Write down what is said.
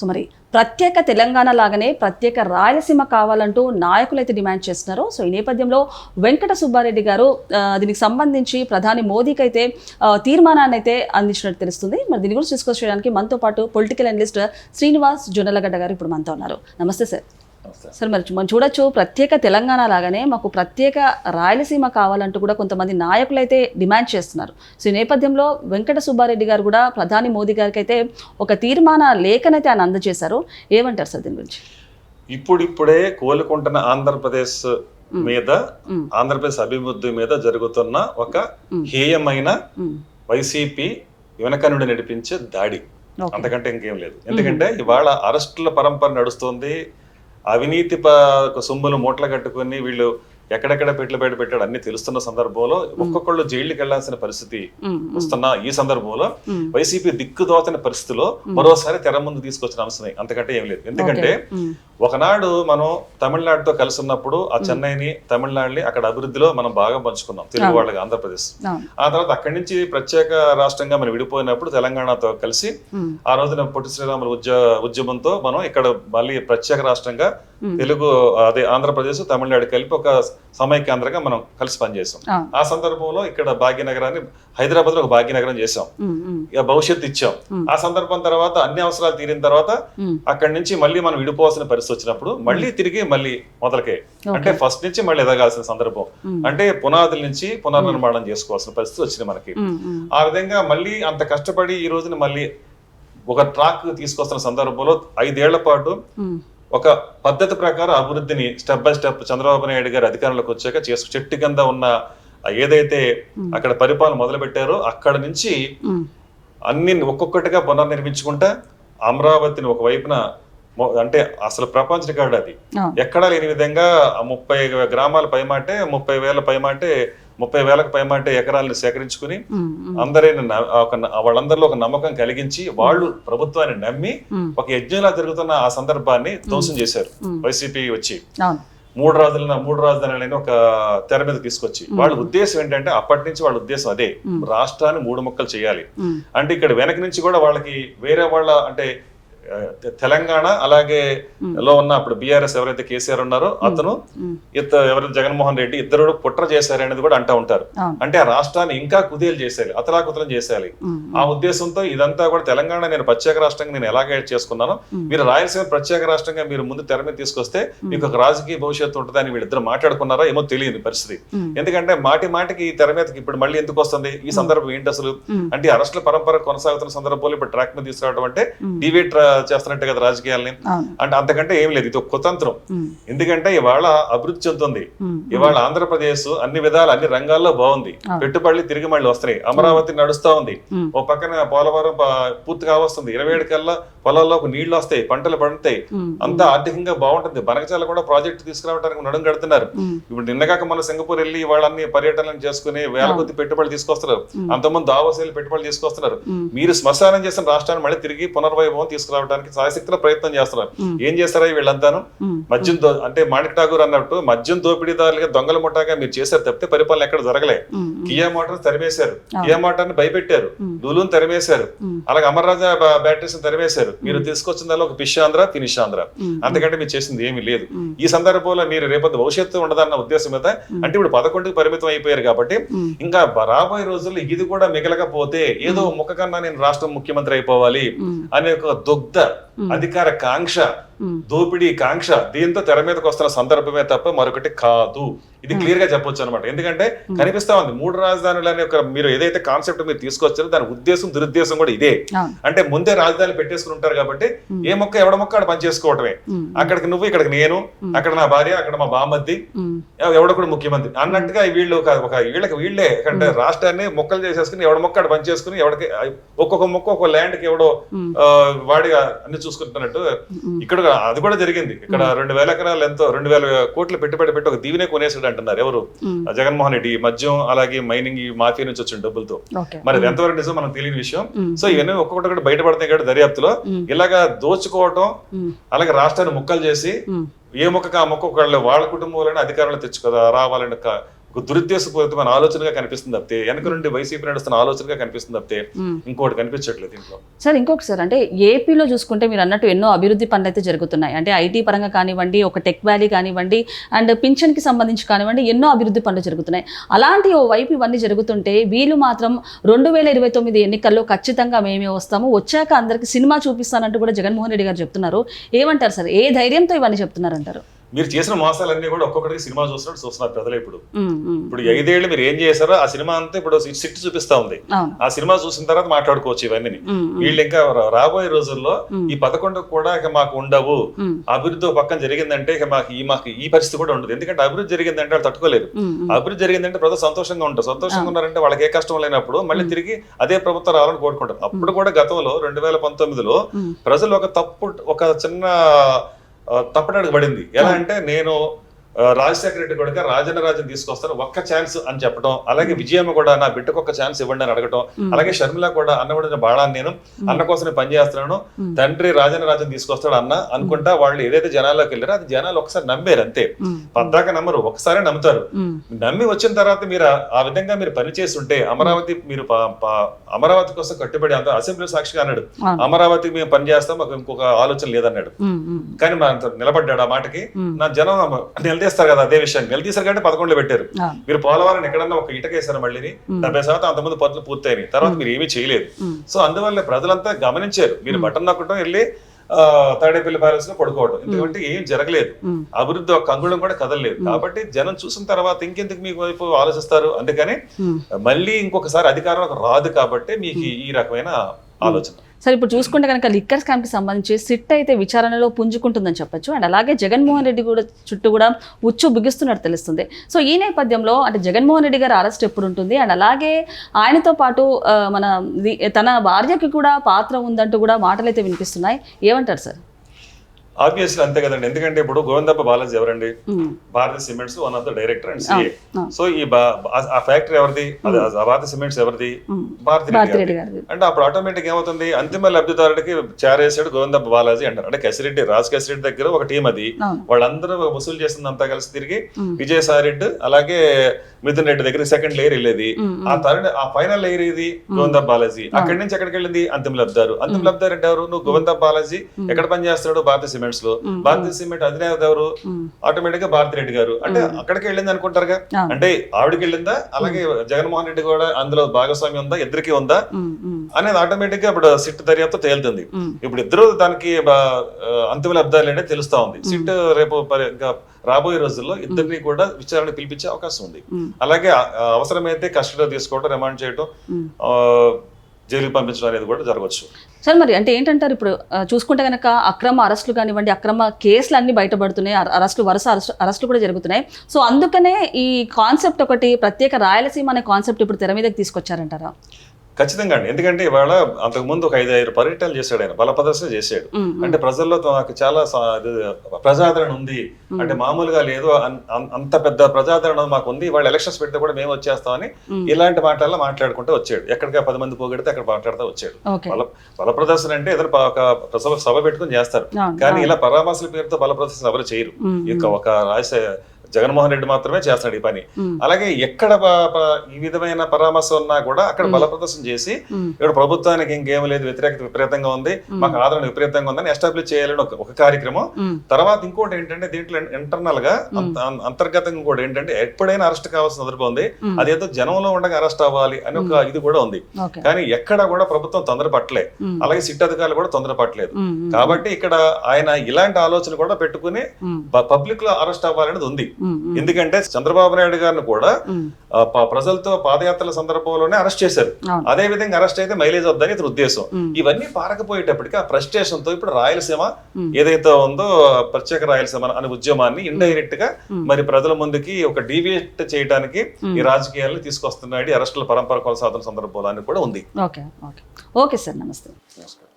So మరి ప్రత్యేక తెలంగాణ లాగానే ప్రత్యేక రాయలసీమ కావాలంటూ నాయకులు అయితే డిమాండ్ చేస్తున్నారు. సో ఈ నేపథ్యంలో వెంకట సుబ్బారెడ్డి గారు దీనికి సంబంధించి ప్రధాని మోదీకి అయితే తీర్మానాన్ని అయితే అందించినట్టు తెలుస్తుంది. మరి దీని గురించి డిస్కస్ చేయడానికి మనతో పాటు పొలిటికల్ అనలిస్ట్ శ్రీనివాస్ జొన్నలగడ్డ గారు ఇప్పుడు మనతో ఉన్నారు. నమస్తే సార్. సార్ మరి మనం చూడొచ్చు ప్రత్యేక తెలంగాణ లాగానే మాకు ప్రత్యేక రాయలసీమ కావాలంటూ కూడా కొంతమంది నాయకులు అయితే డిమాండ్ చేస్తున్నారు. సో ఈ నేపథ్యంలో వెంకట సుబ్బారెడ్డి గారు కూడా ప్రధాని మోదీ గారికి అయితే ఒక తీర్మాన లేఖనైతే ఆయన అందజేశారు. ఏమంటారు సార్ దీని గురించి? ఇప్పుడిప్పుడే కోలుకుంటున్న ఆంధ్రప్రదేశ్ మీద. ఆంధ్రప్రదేశ్ అభివృద్ధి మీద జరుగుతున్న ఒక హేయమైన. వైసీపీ వెనక నుండి నడిపించే దాడి. అంతకంటే ఇంకేం లేదు. ఎందుకంటే ఇవాళ అరెస్టుల పరంపర నడుస్తుంది. అవినీతి సొమ్ములు మూటలు కట్టుకొని వీళ్ళు ఎక్కడెక్కడ పెట్లు బయట పెట్టాడు అన్ని తెలుస్తున్న సందర్భంలో ఒక్కొక్కళ్ళు జైలుకి వెళ్ళాల్సిన పరిస్థితి. వస్తున్న ఈ సందర్భంలో. వైసీపీ దిక్కుదోచని పరిస్థితిలో మరోసారి తెర ముందు తీసుకొచ్చిన అంశమే అంతకంటే ఏం లేదు ఎందుకంటే. ఒకనాడు మనం తమిళనాడుతో కలిసి ఉన్నప్పుడు ఆ చెన్నైని తమిళనాడుని అక్కడ అభివృద్ధిలో మనం బాగా పంచుకున్నాం తెలుగు వాళ్ళకి ఆంధ్రప్రదేశ్. ఆ తర్వాత అక్కడి నుంచి ప్రత్యేక రాష్ట్రంగా మనం విడిపోయినప్పుడు తెలంగాణతో కలిసి. ఆ రోజున పొట్టి శ్రీరాములు ఉద్య ఉద్యమంతో మనం ఇక్కడ మళ్ళీ ప్రత్యేక రాష్ట్రంగా తెలుగు అదే ఆంధ్రప్రదేశ్ తమిళనాడు కలిపి ఒక సమైక్యాంధ్రంగా మనం కలిసి పనిచేసాం. ఆ సందర్భంలో ఇక్కడ భాగ్యనగరాన్ని హైదరాబాద్లో ఒక భాగ్యనగరం చేసాం. ఇక భవిష్యత్తు ఇచ్చాం. ఆ సందర్భం తర్వాత అన్ని అవసరాలు తీరిన తర్వాత. అక్కడి నుంచి మళ్ళీ మనం విడిపోవాల్సిన పరిస్థితి వచ్చినప్పుడు మళ్ళీ తిరిగి మళ్ళీ మొదలకే. అంటే ఫస్ట్ నుంచి మళ్ళీ ఎదగాల్సిన సందర్భం. అంటే పునాదుల నుంచి పునర్నిర్మాణం చేసుకోవాల్సిన పరిస్థితి వచ్చింది మనకి. ఆ విధంగా మళ్ళీ అంత కష్టపడి ఈ రోజున మళ్ళీ ఒక ట్రాక్ తీసుకొస్తున్న సందర్భంలో ఐదేళ్ళ పాటు. ఒక పద్ధతి ప్రకారం అభివృద్ధిని step by step Chandrababu Naidu garu అధికారంలోకి వచ్చాక చేసు చెట్టు కింద ఉన్న ఏదైతే అక్కడ పరిపాలన మొదలు పెట్టారో అక్కడ నుంచి. అన్ని ఒక్కొక్కటిగా పునర్నిర్మించుకుంటా అమరావతిని ఒక వైపున అంటే అసలు ప్రపంచ రికార్డు అది. ఎక్కడా లేని విధంగా ముప్పై గ్రామాల పైమాటే ముప్పై వేల పైమాటే ముప్పై వేలకు పైమాటే ఎకరాలను సేకరించుకుని. అందరిని ఒక వాళ్ళందరిలో ఒక నమ్మకం కలిగించి వాళ్ళు ప్రభుత్వాన్ని నమ్మి మ్మ్. ఒక యజ్ఞంలా జరుగుతున్న ఆ సందర్భాన్ని ధ్వంసం చేశారు వైసీపీ వచ్చి. మూడు రాజుల మూడు రాజధానులని ఒక తెర మీద తీసుకొచ్చి వాళ్ళ ఉద్దేశం ఏంటంటే అప్పటి నుంచి వాళ్ళ ఉద్దేశం అదే. రాష్ట్రాన్ని మూడు ముక్కలు చేయాలి. అంటే ఇక్కడ వెనక నుంచి కూడా వాళ్ళకి వేరే వాళ్ళ అంటే తెలంగాణ అలాగే లో ఉన్న అప్పుడు బీఆర్ఎస్ ఎవరైతే కేసీఆర్ ఉన్నారో అతను మ్మ్. ఇత ఎవరైతే జగన్మోహన్ రెడ్డి ఇద్దరు కుట్ర చేశారు అనేది కూడా అంటా ఉంటారు. అంటే ఆ రాష్ట్రాన్ని ఇంకా కుదేలు చేసేయాలి అతలాకుతలం చేసేయాలి. ఆ ఉద్దేశంతో ఇదంతా కూడా తెలంగాణ నేను ప్రత్యేక రాష్ట్రంగా నేను ఎలాగే చేసుకున్నాను మీరు రాయలసీమ ప్రత్యేక రాష్ట్రంగా మీరు ముందు తెర మీద తీసుకొస్తే మీకు ఒక రాజకీయ భవిష్యత్తు ఉంటుందని వీళ్ళిద్దరు మాట్లాడుకున్నారా ఏమో తెలియదు పరిస్థితి. ఎందుకంటే మాటి మాటికి ఈ తెర మీదకి ఇప్పుడు మళ్ళీ ఎందుకు వస్తుంది? ఈ సందర్భం ఏంటి అసలు. అంటే అరెస్టుల పరంపర కొనసాగుతున్న సందర్భంలో ఇప్పుడు ట్రాక్ మీద తీసుకురావడం అంటే డివేట్ చేస్తున్నట్టే కదా రాజకీయాల్ని. అంటే అంతకంటే ఏం లేదు ఇది ఒక కుతంత్రం. ఎందుకంటే ఇవాళ అభివృద్ధి చెందుతుంది. ఇవాళ ఆంధ్రప్రదేశ్ అన్ని విధాలు అన్ని రంగాల్లో బాగుంది. పెట్టుబడులు తిరిగి మళ్ళీ వస్తున్నాయి. అమరావతి నడుస్తా ఉంది. ఓ పక్కన పోలవరం పూర్తిగా వస్తుంది. ఇరవై ఏడు కల్లా పొలాల్లో నీళ్ళు వస్తాయి పంటలు పండుతాయి. అంతా ఆర్థికంగా బాగుంటుంది. బనకచాల కూడా ప్రాజెక్ట్ తీసుకురావడానికి నడుం కడుతున్నారు. ఇప్పుడు నిన్నగాక మన సింగపూర్ వెళ్ళి వాళ్ళన్ని పర్యటనలు చేసుకుని వేల కొద్ది పెట్టుబడులు తీసుకొస్తున్నారు. అంతమంది దావోస్ వెళ్ళి పెట్టుబడులు తీసుకొస్తున్నారు. మీరు శ్మశానం చేసిన రాష్ట్రాన్ని మళ్ళీ తిరిగి పునర్వైభవం తీసుకురావడానికి సాయశక్తుల ప్రయత్నం చేస్తున్నారు. ఏం చేస్తారా వీళ్ళంతాను. మద్యం అంటే మాణిక్ ఠాగూర్ అన్నట్టు మద్యం దోపిడీదారులుగా దొంగల ముఠాగా మీరు చేశారు తప్పితే పరిపాలన ఎక్కడ జరగలే. కియా మోటార్ తరిమేశారు. కియా మోటార్ని భయపెట్టారు లూలుని తరిమేశారు. అలాగే అమర్రాజా బ్యాటరీస్ తరిమేశారు. మీరు తీసుకొచ్చిన దానిలో ఒక ఫిష్ ఆంధ్ర ఫినిష్ ఆంధ్ర. అంతకంటే మీరు చేసింది ఏమీ లేదు. ఈ సందర్భంలో మీరు రేపటి భవిష్యత్తు ఉండదన్న ఉద్దేశం మీద అంటే ఇప్పుడు పదకొండుకి పరిమితం అయిపోయారు కాబట్టి ఇంకా రాబోయే రోజుల్లో ఇది కూడా మిగలకపోతే ఏదో ముఖ కన్నా నేను రాష్ట్రం ముఖ్యమంత్రి అయిపోవాలి అనే ఒక దుగ్ధ kitap. అధికార కాంక్ష దోపిడీ కాంక్ష దీంతో తెర మీదకి వస్తున్న సందర్భమే తప్ప మరొకటి కాదు. ఇది క్లియర్గా చెప్పొచ్చు అనమాట ఎందుకంటే కనిపిస్తా ఉంది మూడు రాజధానులు అనే ఒక మీరు ఏదైతే కాన్సెప్ట్ మీరు తీసుకొచ్చారో దాని ఉద్దేశం దురుద్దేశం కూడా ఇదే. అంటే ముందే రాజధాని పెట్టేసుకుని ఉంటారు కాబట్టి ఏ మొక్క ఎవడ మొక్క ఆడ పని చేసుకోవటమే. అక్కడికి నువ్వు ఇక్కడికి నేను అక్కడ నా భార్య అక్కడ మా బామద్ది మ్మ్. ఎవడ కూడా ముఖ్యమంత్రి. అన్నట్టుగా వీళ్ళు ఒక వీళ్ళకి వీళ్ళే. అంటే రాష్ట్రాన్ని మొక్కలు చేసేసుకుని ఎవడ మొక్క ఆడ పని చేసుకుని ఎవడికి ఒక్కొక్క మొక్క ఒక్కొక్క ల్యాండ్కి ఎవడో వాడిగా అన్ని చూసుకుంటున్నట్టు ఇక్కడ కూడా అది కూడా జరిగింది. ఇక్కడ రెండు వేల ఎకరాలు ఎంతో రెండు వేల కోట్లు పెట్టుబడి పెట్టి ఒక దీవెనే కొనేసాడు అంటున్నారు ఎవరు? జగన్మోహన్ రెడ్డి ఈ మద్యం అలాగే మైనింగ్ ఈ మాఫియా నుంచి వచ్చిన డబ్బులతో. మరి ఎంతవరకు నిజం మనకు తెలియని విషయం. సో ఇవన్నీ ఒక్కొక్కటి కూడా బయటపడుతున్నాయి కాబట్టి దర్యాప్తులో. ఇలాగా దోచుకోవటం అలాగే రాష్ట్రాన్ని ముక్కలు చేసి. ఏ మొక్కకు ఆ మొక్క ఒకళ్ళు వాళ్ళ కుటుంబంలోనే అధికారంలో తెచ్చుకోదా రావాలని ఒక దురుద్దేశపూరితమైన ఆలోచనగా కనిపిస్తుంది తప్పితే వెనక నుండి వైసీపీ నడుస్తున్న ఆలోచనగా కనిపిస్తుంది తప్పితే. ఇంకోటి కనిపించట్లేదు దీంట్లో. సార్ ఇంకొకటి సార్ అంటే ఏపీలో చూసుకుంటే మీరు అన్నట్టు ఎన్నో అభివృద్ధి పనులు అయితే జరుగుతున్నాయి. అంటే ఐటీ పరంగా కానివ్వండి ఒక టెక్ వ్యాలీ కానివ్వండి అండ్ పింఛన్కి సంబంధించి కానివ్వండి ఎన్నో అభివృద్ధి పనులు జరుగుతున్నాయి. అలాంటి ఓ వైపు ఇవన్నీ జరుగుతుంటే వీళ్ళు మాత్రం రెండు వేల ఇరవై తొమ్మిది ఎన్నికల్లో ఖచ్చితంగా మేమే వస్తాము. వచ్చాక అందరికి సినిమా చూపిస్తానంటూ కూడా జగన్మోహన్ రెడ్డి గారు చెప్తున్నారు. ఏమంటారు సార్? ఏ ధైర్యంతో ఇవన్నీ చెప్తున్నారంటారు? మీరు చేసిన మోసాలన్నీ కూడా ఒక్కొక్కటికి సినిమా చూస్తున్నట్టు చూస్తున్నారు ప్రజలు ఇప్పుడు. ఇప్పుడు ఈ ఐదేళ్ళు మీరు ఏం చేశారో ఆ సినిమా అంతా ఇప్పుడు సిట్ చూపిస్తా ఉంది. ఆ సినిమా చూసిన తర్వాత మాట్లాడుకోవచ్చు ఇవన్నీ వీళ్ళు ఇంకా రాబోయే రోజుల్లో. ఈ పదకొండు కూడా ఇక మాకు ఉండవు. అభివృద్ధి పక్కన జరిగిందంటే ఇక మాకు ఈ మాకు ఈ పరిస్థితి కూడా ఉండదు. ఎందుకంటే అభివృద్ధి జరిగిందంటే వాళ్ళు తట్టుకోలేరు. అభివృద్ధి జరిగిందంటే ప్రజలు సంతోషంగా ఉంటారు. సంతోషంగా ఉన్నారంటే వాళ్ళకి ఏ కష్టం లేనప్పుడు మళ్ళీ తిరిగి అదే ప్రభుత్వం రావాలని కోరుకుంటారు. అప్పుడు కూడా గతంలో రెండు వేల పంతొమ్మిదిలో మ్మ్. ప్రజలు ఒక తప్పు ఒక చిన్న ఆ, తప్పటడుగు పడింది ఎలా అంటే నేను రాజశేఖర రెడ్డి కొడుక రాజన్న రాజన్ తీసుకొస్తాను ఒక్క ఛాన్స్ అని చెప్పడం అలాగే విజయమ్మ కూడా నా బిడ్డకు ఒక్క ఛాన్స్ ఇవ్వండి అని అడగటం అలాగే షర్మిల కూడా అన్నబడిన బాణాన్ని నేను అన్న కోసమే పనిచేస్తున్నాను. తండ్రి రాజన్న రాజన్ తీసుకొస్తాడు అన్న అనుకుంటా వాళ్ళు ఏదైతే జనాల్లోకి వెళ్ళారో అది జనాలు ఒకసారి నమ్మారు అంతే. పద్దాక నమ్మరు ఒకసారే నమ్ముతారు. నమ్మి వచ్చిన తర్వాత మీరు ఆ- విధంగా మీరు పనిచేసి ఉంటే అమరావతి మీరు అమరావతి కోసం కట్టుబడి అంత అసెంబ్లీ సాక్షిగా అన్నాడు. అమరావతికి మేము పని చేస్తాం మాకు ఇంకొక ఆలోచన లేదన్నాడు. కానీ నిలబడ్డాడు ఆ మాటకి. నా జనం నిలదీస్తారు కదా అదే విషయాన్ని నిలదీశారు కాబట్టి పదకొండులో పెట్టారు. మీరు పోలవరం ఎక్కడన్నా ఒక ఇటకేశారు మళ్ళీ డెబ్బై శాతం అంతమంది పనులు పూర్తయినాయి. తర్వాత మీరు ఏమీ చేయలేదు. సో అందువల్ల ప్రజలంతా గమనించారు. మీరు బటన్ నొక్కడం వెళ్ళి తాడేపల్లి ప్యాలెస్లో పడుకోవడం ఎందుకంటే ఏం జరగలేదు. అభివృద్ధి ఒక అంగుళం కూడా కదలలేదు. కాబట్టి జనం చూసిన తర్వాత ఇంకెందుకు మీకు వైపు ఆలోచిస్తారు? అందుకని. మళ్ళీ ఇంకొకసారి అధికారం రాదు కాబట్టి మీకు ఈ రకమైన ఆలోచన. సరే ఇప్పుడు చూసుకుంటే కనుక లిక్కర్ స్కామ్కి సంబంధించి సిట్ అయితే విచారణలో పుంజుకుంటుందని చెప్పొచ్చు. అండ్ అలాగే జగన్మోహన్ రెడ్డి కూడా చుట్టూ కూడా ఉచ్చు బిగిస్తున్నట్టు తెలుస్తుంది. సో ఈ నేపథ్యంలో అంటే జగన్మోహన్ రెడ్డి గారి అరెస్ట్ ఎప్పుడు ఉంటుంది? అండ్ అలాగే ఆయనతో పాటు మన తన భార్యకి కూడా పాత్ర ఉందంటూ కూడా మాటలు అయితే వినిపిస్తున్నాయి. ఏమంటారు సార్? ఆబ్వియస్లీ అంతే కదండి. ఎందుకంటే ఇప్పుడు గోవిందప్ప బాలాజీ ఎవరండి? మ్మ్. Bharatiya cements one of the director and CA. So ఈ ఆ- ఫ్యాక్టరీ ఎవరిది? భారతీయ సిమెంట్స్ ఎవరిది. భారతీ అంటే అప్పుడు ఆటోమేటిక్ ఏమవుతుంది? అంతిమ లబ్ధిదారుడికి చారేసాడు గోవిందప్ప బాలాజీ అంటారు. అంటే కసిరెడ్డి రాజ్ కసిరెడ్డి దగ్గర ఒక టీం అది. వాళ్ళందరూ వసూలు చేసిందంతా కలిసి తిరిగి. విజయసాయి రెడ్డి అలాగే మిథున్ రెడ్డి దగ్గర సెకండ్ లేయర్ వెళ్ళేది. ఆ థర్డ్ ఆ ఫైనల్ లేయర్ ఇది గోవిందప్ప బాలాజీ. అక్కడి నుంచి ఎక్కడికి వెళ్ళింది? అంతిమ లబ్ధారు అంతిమ లబ్ధారు అంటే ఎవరు? నువ్వు గోవిందప్ప బాలాజీ ఎక్కడ పని చేస్తాడు భారతీయ సిమెంట్స్లో భారతీయ సిమెంట్ అధినేత ఎవరు. ఆటోమేటిక్గా భారతి రెడ్డి గారు. అంటే అక్కడికి వెళ్ళింది అనుకుంటారుగా. అంటే ఆవిడకి వెళ్ళిందా? అలాగే జగన్మోహన్ రెడ్డి కూడా అందులో భాగస్వామ్యం ఉందా? ఇద్దరికి ఉందా. అనేది ఆటోమేటిక్గా ఇప్పుడు సిట్ దర్యాప్తు తేలుతుంది. ఇప్పుడు ఇద్దరు దానికి అంతిమ లబ్ధాలు అనేది తెలుస్తా ఉంది. సిట్ రేపు రాబోయే రోజుల్లో ఇద్దరిని కూడా విచారణ పిలిపించే అవకాశం ఉంది. అలాగే అవసరమైతే కస్టడీలో తీసుకోవడం రిమాండ్ చేయడం జైలుకి పంపించడం అనేది కూడా జరగవచ్చు. సార్ మరి అంటే ఏంటంటారు ఇప్పుడు చూసుకుంటే కనుక అక్రమ అరెస్టులు కానివ్వండి అక్రమ కేసులు అన్ని బయటపడుతున్నాయి అరెస్టులు వరుస అరెస్ట్ అరెస్టులు కూడా జరుగుతున్నాయి. సో అందుకనే ఈ కాన్సెప్ట్ ఒకటి ప్రత్యేక రాయలసీమ అనే కాన్సెప్ట్ ఇప్పుడు తెర మీదకి తీసుకొచ్చారంటారా? ఖచ్చితంగా అండి. ఎందుకంటే ఇవాళ అంతకు ముందు ఒక ఐదు ఐదు పర్యటనలు చేశాడు ఆయన బల ప్రదర్శన చేశాడు. అంటే ప్రజల్లో నాకు చాలా ప్రజాదరణ ఉంది. అంటే మామూలుగా లేదు అంత పెద్ద ప్రజాదరణ మాకు ఉంది. వాళ్ళు ఎలక్షన్స్ పెడితే కూడా మేము వచ్చేస్తామని ఇలాంటి మాటల్లో మాట్లాడుకుంటూ వచ్చాడు. ఎక్కడికి పది మంది పోగొడితే అక్కడ మాట్లాడుతూ వచ్చాడు. బల బల ప్రదర్శన అంటే ప- ఒక సభ సభ పెట్టుకుని చేస్తారు. కానీ ఇలా పరామర్శల పేరుతో బల ప్రదర్శన ఎవరు చేయరు. ఇక ఒక రాజశే జగన్మోహన్ రెడ్డి మాత్రమే చేస్తాడు ఈ పని. అలాగే ఎక్కడ ఈ విధమైన పరామర్శ ఉన్నా కూడా అక్కడ బల ప్రదర్శన చేసి. ఇక్కడ ప్రభుత్వానికి ఇంకేం లేదు వ్యతిరేకత విపరీతంగా ఉంది మాకు ఆదరణ విపరీతంగా ఉందని ఎస్టాబ్లిష్ చేయాలని ఒక కార్యక్రమం. తర్వాత ఇంకోటి ఏంటంటే దీంట్లో ఇంటర్నల్గా అంతర్గతంగా కూడా ఏంటంటే ఎప్పుడైనా అరెస్ట్ కావాల్సిన సందర్భం ఉంది అదేదో జనంలో ఉండగా అరెస్ట్ అవ్వాలి అని ఒక ఇది కూడా ఉంది కానీ ఎక్కడ కూడా ప్రభుత్వం తొందర పట్టలే మ్మ్. అలాగే సిట్ అధికారులు కూడా తొందర పట్టలేదు మ్మ్. మ్మ్. కాబట్టి ఇక్కడ ఆయన ఇలాంటి ఆలోచన కూడా పెట్టుకుని. పబ్లిక్లో అరెస్ట్ అవ్వాలనేది ఉంది. ఎందుకంటే చంద్రబాబు నాయుడు గారిని కూడా ప్రజలతో పాదయాత్రల సందర్భంలోనే అరెస్ట్ చేశారు. అదే విధంగా అరెస్ట్ అయితే మైలేజ్ వద్దని ఇతని ఉద్దేశం. ఇవన్నీ పారకపోయేటప్పటికి ఆ ఫ్రస్ట్రేషన్తో ఇప్పుడు రాయలసీమ. ఏదైతే ఉందో ప్రత్యేక రాయలసీమ అనే ఉద్యమాన్ని ఇండైరెక్ట్గా మరి ప్రజల ముందుకి ఒక డీవియేట్ చేయడానికి ఈ రాజకీయాలను తీసుకొస్తున్నాడు అరెస్టుల పరంపర కొనసాగుతున్న సందర్భంలో అని కూడా ఉంది. Okay okay. ఓకే సార్ నమస్తే. నమస్కారం.